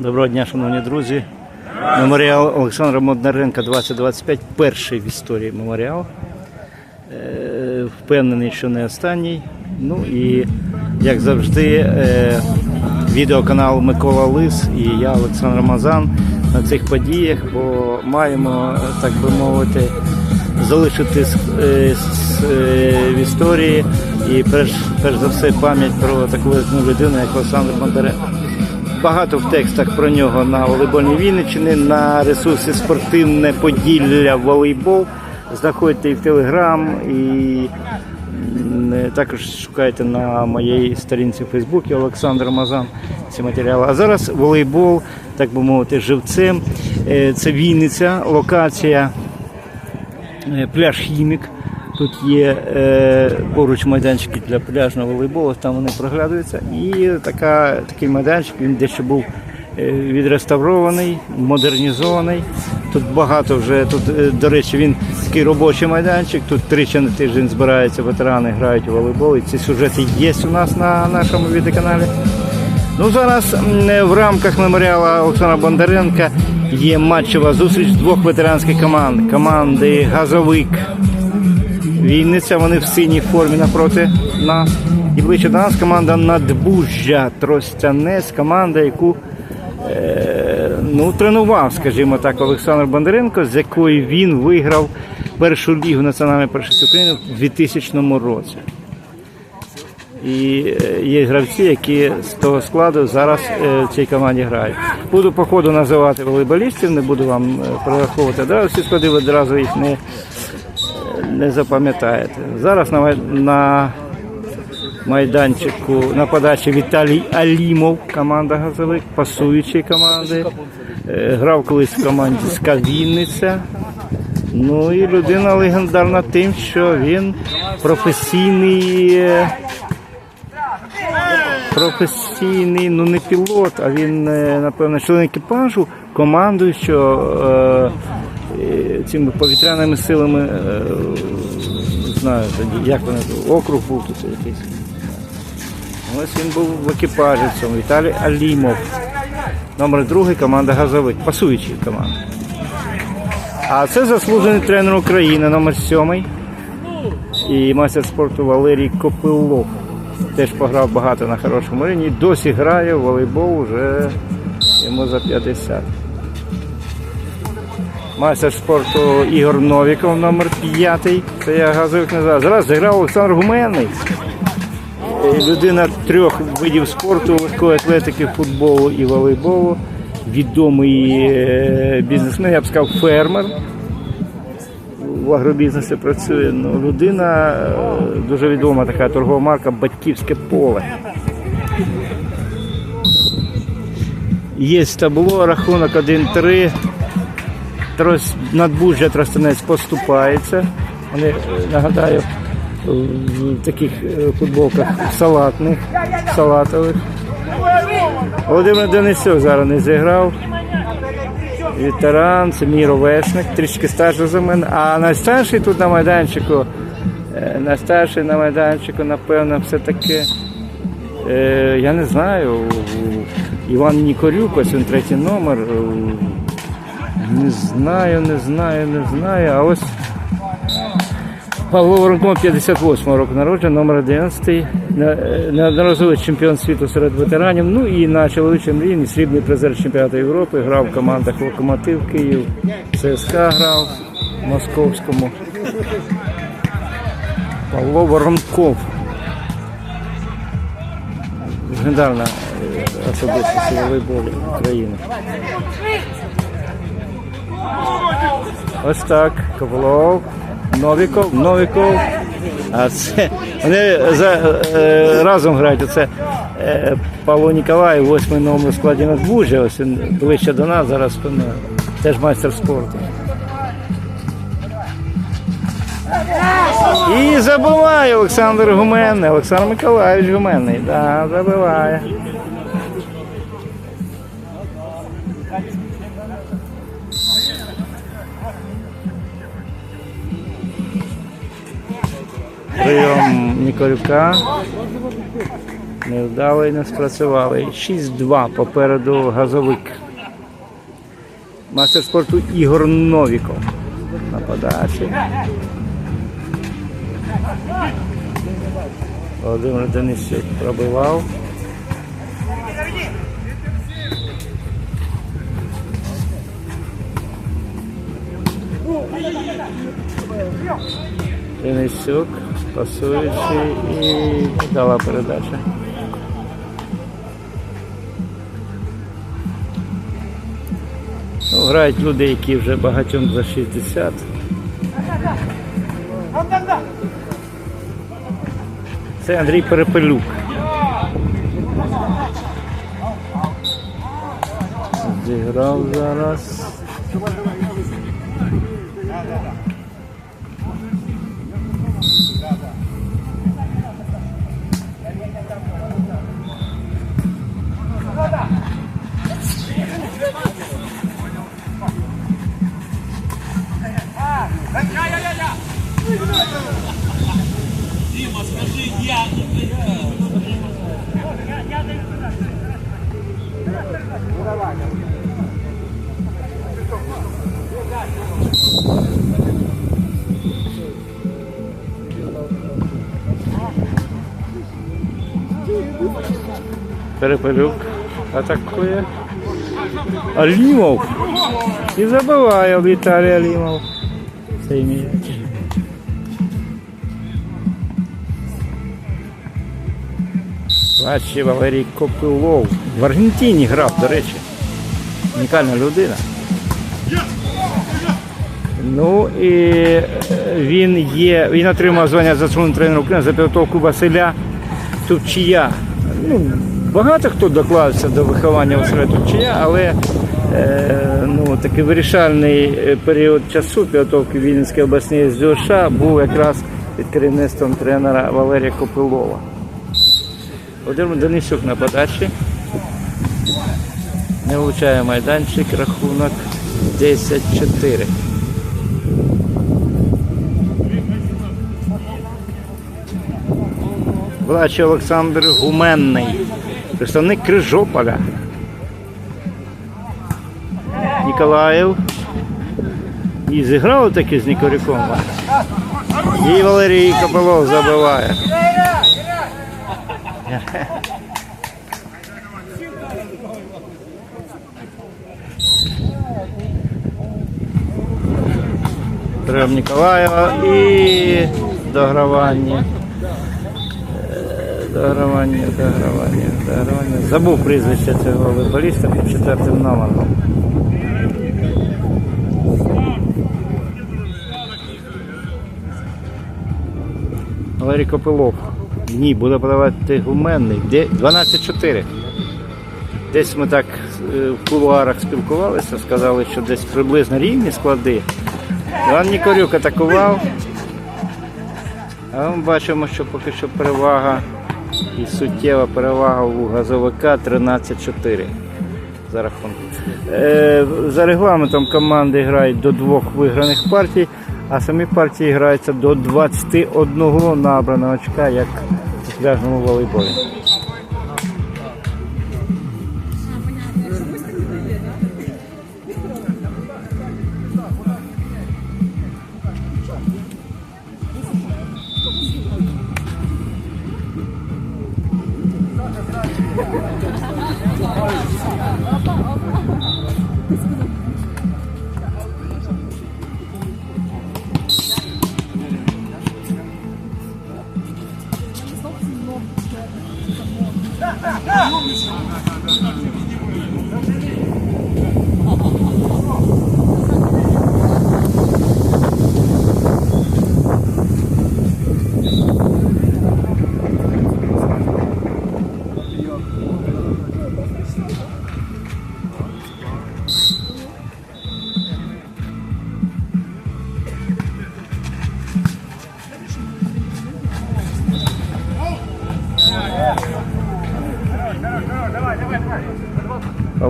Доброго дня, шановні друзі. Меморіал Олександра Моднаренка 2025 перший в історії меморіал. Е, Впевнений, що не останній. Ну і як завжди, е, відеоканал Микола Лис і я, Олександр Мазан, на цих подіях, бо маємо, так би мовити, залишити е, в історії і перш, перш за все пам'ять про таку людину, як Олександр Бондаренко. Багато в текстах про нього на волейбольній Вінниччині, на ресурсі спортивне Поділля волейбол. Знаходьте і в Телеграм, і також шукайте на моїй сторінці в Фейсбуці Олександр Мазан ці матеріали. А зараз волейбол, так би мовити, живцем. Е, Це Вінниця, локація е, пляж Хімік. Тут є е, поруч майданчики для пляжного волейболу, там вони проглядаються. І така, такий майданчик, він дещо був е, відреставрований, модернізований. Тут багато вже, тут, е, до речі, він такий робочий майданчик. Тут тричі на тиждень збираються ветерани, грають у волейбол. І ці сюжети є у нас на нашому відеоканалі. Ну зараз в рамках меморіалу Олександра Бондаренка є матчева зустріч двох ветеранських команд. Команди Газовик Вінниця, вони в синій формі напроти нас. І ближче до нас команда Надбужжя Тростянець, команда, яку е, ну, тренував, скажімо так, Олександр Бондаренко, з якої він виграв першу лігу національної першості України в 2000 році. І е, є гравці, які з того складу зараз е, в цій команді грають. Буду по ходу називати волейболістів, не буду вам е, перераховувати одразу всі склади, одразу їх не, не запам'ятаєте. Зараз на, на майданчику на подачі Віталій Алімов, команда газовик, пасуючої команди. Е, Грав колись в команді СКА Вінниця. Ну і людина легендарна тим, що він професійний. е, професійний, ну не пілот, а він, е, напевно, член екіпажу, командуючого цими повітряними силами, не знаю, тоді, як вони, округ був тут якийсь. Ось він був в екіпажі цьому, Віталій Алімов. Номер другий команда Газовик, пасуючий команда. А це заслужений тренер України, номер сьомий. І майстер спорту Валерій Копилов. Теж пограв багато на хорошому рівні. Досі грає в волейбол вже йому за 50. Майстер спорту Ігор Новіков, номер 5. Це я газовик не знаю. Зараз зіграв Олександр Гуменний. Е, Людина трьох видів спорту, легкої атлетики, футболу і волейболу. Відомий е, бізнесмен, я б сказав, фермер в агробізнесі працює. Ну, людина е, дуже відома така торгова марка Батьківське поле. Є табло, рахунок 1-3. Трос, надбужжя Тростянець поступається. Вони, е, нагадаю, в таких е, футболках салатних, салатових. Володимир Денисюк зараз не зіграв. Ветеран, це мій ровесник, трішки старший за мене. А найстарший тут на майданчику, е, найстарший на майданчику, напевно, все-таки, я не знаю, Іван Нікорюк, ось він третій номер. Не знаю, не знаю, не знаю. А ось Павло Воронко 58 року народження, номер 11, е, неодноразовий чемпіон світу серед ветеранів. Ну і на чоловічому рівні срібний призер чемпіонату Європи, грав в командах Локомотив Київ, ЦСКА грав в Московському. Павло Воронков. Легендарна е, особистість у волейболі України. Ось так, Ковалов, Новіков, Новіков. А це вони за, е, разом грають. Оце е, Павло Ніколаєв, восьмий номер складі надбужжя, ось він ближче до нас, зараз спиною. Теж майстер спорту. І забиває Олександр Гуменний, Олександр Миколаївич Гуменний. Да, забиває. Прийом Ніколюка. Невдалий, не спрацювали. 6-2 попереду газовик. Мастер спорту Ігор Новіков. На подачі. Володимир Денисюк пробивав. Денисюк, пасуючий і дала передача. Ну, грають люди, які вже багатьом за 60. Це Андрій Перепелюк. Зіграв зараз. 对对对。Перепелюк атакує. Алімов. І забиває Віталій Алімов. Цей м'яч. Бачите, Валерій Копилов. В Аргентині грав, до речі. Унікальна людина. Ну і е, він є, він отримав звання заслуженого тренера України за підготовку Василя Тупчія. Ну, багато хто докладався до виховання Василя Тупчія, але е, ну, такий вирішальний е, період часу підготовки Вінницької обласної СДОШ був якраз під керівництвом тренера Валерія Копилова. Володимир Денисюк на подачі. Не влучає майданчик, рахунок 10-4. Влачий Олександр Гуменний, представник Крижополя. Ніколаєв. І зіграв таки з Нікорюком. І Валерій Копилов забиває. Трем Ніколаєва і догравання. Догравання, догравання, догравання. Забув прізвище цього футболіста під четвертим номером. Валерій Копилов. Ні, буде подавати гуменний. 12-4. Десь ми так е, в кулуарах спілкувалися, сказали, що десь приблизно рівні склади. Іван Нікорюк атакував. А ми бачимо, що поки що перевага і суттєва перевага у газовика 13-4 за рахунок. Е, за регламентом команди грають до двох виграних партій, а самі партії граються до 21 набраного очка, як у пляжному волейболі.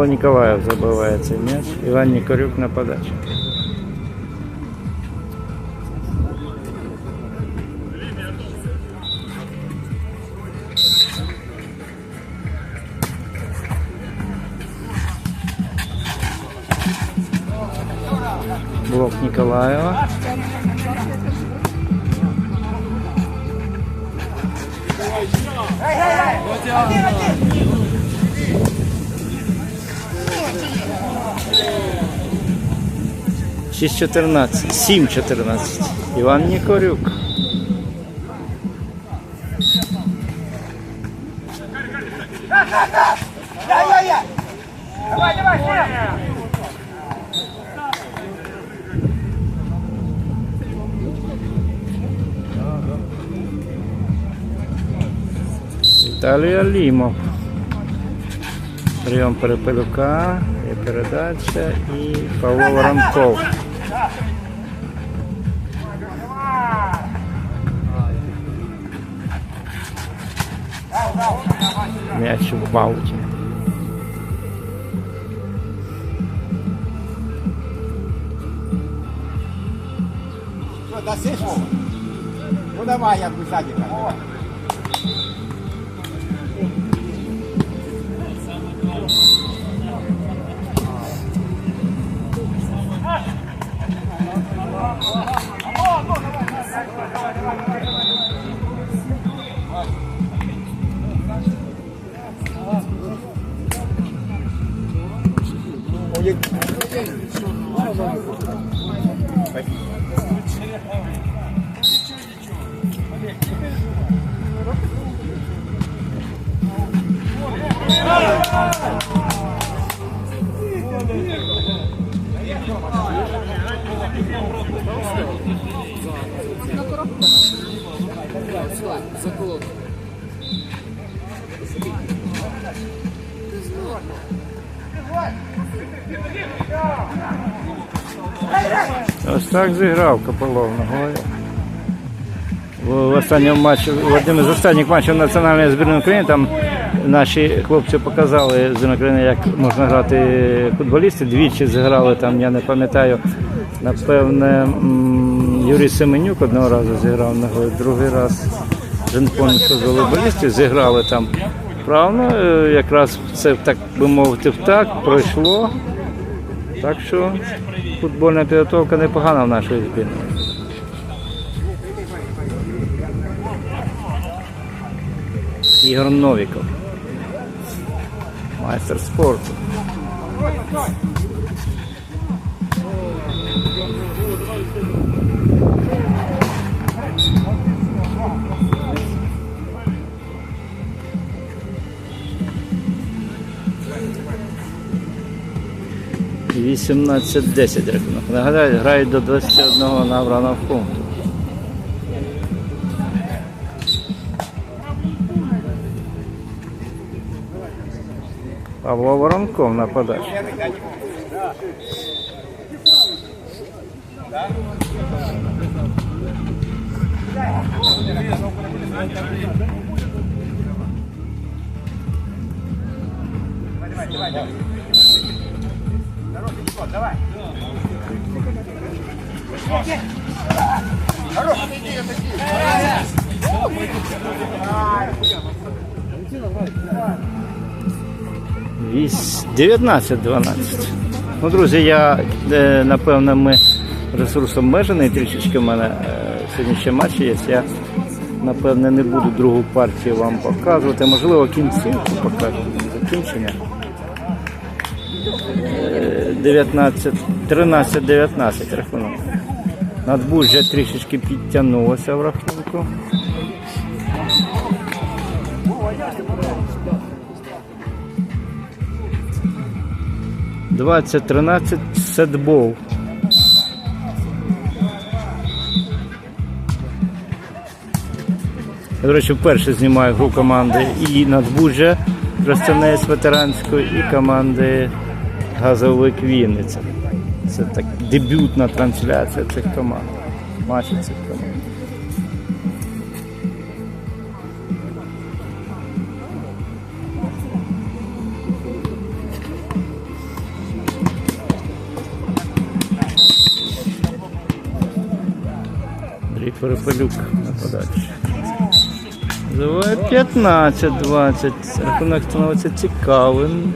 Алла Николаев забывается мяч. Иван Никорюк на подаче. Блок Николаева. Hey! 7 14. Іван Нікорюк. Давай, давай, Сев! Віталій Алімов. Прийом Перепелюка, і передача і Павло Воронков. М'яч в бауті. Ну давай, я буду сзади. Давай. Ось так зіграв Копилов ногою. В останньому матчі, в одному з останніх матчів національної збірної України там наші хлопці показали збірної України, як можна грати футболісти. Двічі зіграли там, я не пам'ятаю, напевне, Юрій Семенюк одного разу зіграв ногою, другий раз повністю волейболістів, зіграли там правильно, е, якраз це, так би мовити, так пройшло. Так що футбольна підготовка непогана в нашій збірні. Ігор Новіков. Майстер спорту. Thank you. 18-10 рахунок. Нагадаю, грають до 21 набраного пункту. Павло Воронков на подачу. Давай, давай, давай. Вісь- 19-12. Ну, друзі, я е, напевно ми ресурсом обмежений трішечки в мене е, сьогодні ще матч є. Я напевне не буду другу партію вам показувати. Можливо, кінцівку покажу. Закінчення. Е, 19, 13-19 рахунок. Надбужжя трішечки підтягнулося в рахунку. Двадцять тринадцять сетбол. Я, До речі, вперше знімаю гру команди і Надбужжя Тростянець ветеранської, і команди Газовик Вінниця. Це так дебютна трансляція цих команд. Матчі цих команд. Андрій Перепелюк на подачі. Заває 15-20. Рахунок становиться цікавим.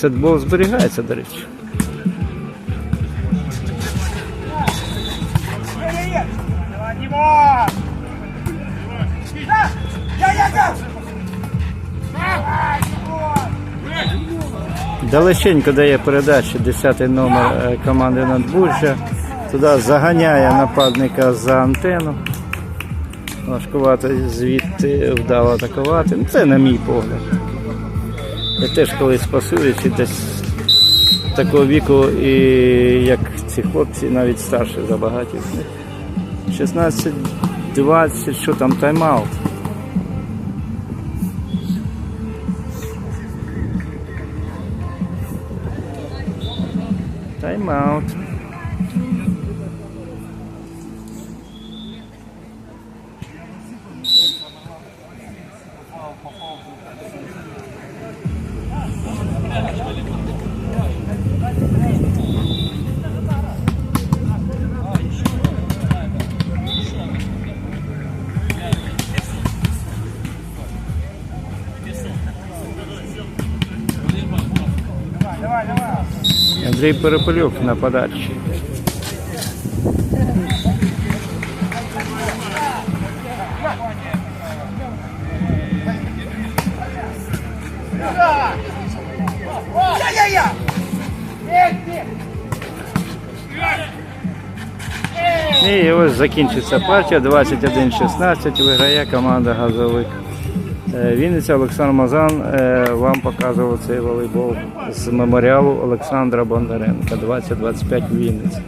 Баскетбол зберігається, до речі. Далеченько дає передачу 10-й номер е, команди Надбуджа. Туди заганяє нападника за антенну. Важкувато звідти вдало атакувати. Це на мій погляд. Я теж колись пасуючи десь такого віку, і як ці хлопці, навіть старше забагаті з 16-20, що там тайм-аут. Тайм-аут. Андрій Перепелюк на подачі. І ось закінчиться партія. 21-16 виграє команда Газовик. Е, Вінниця Олександр Мазан е, вам показував цей волейбол з меморіалу Олександра Бондаренка 2025 Вінниця.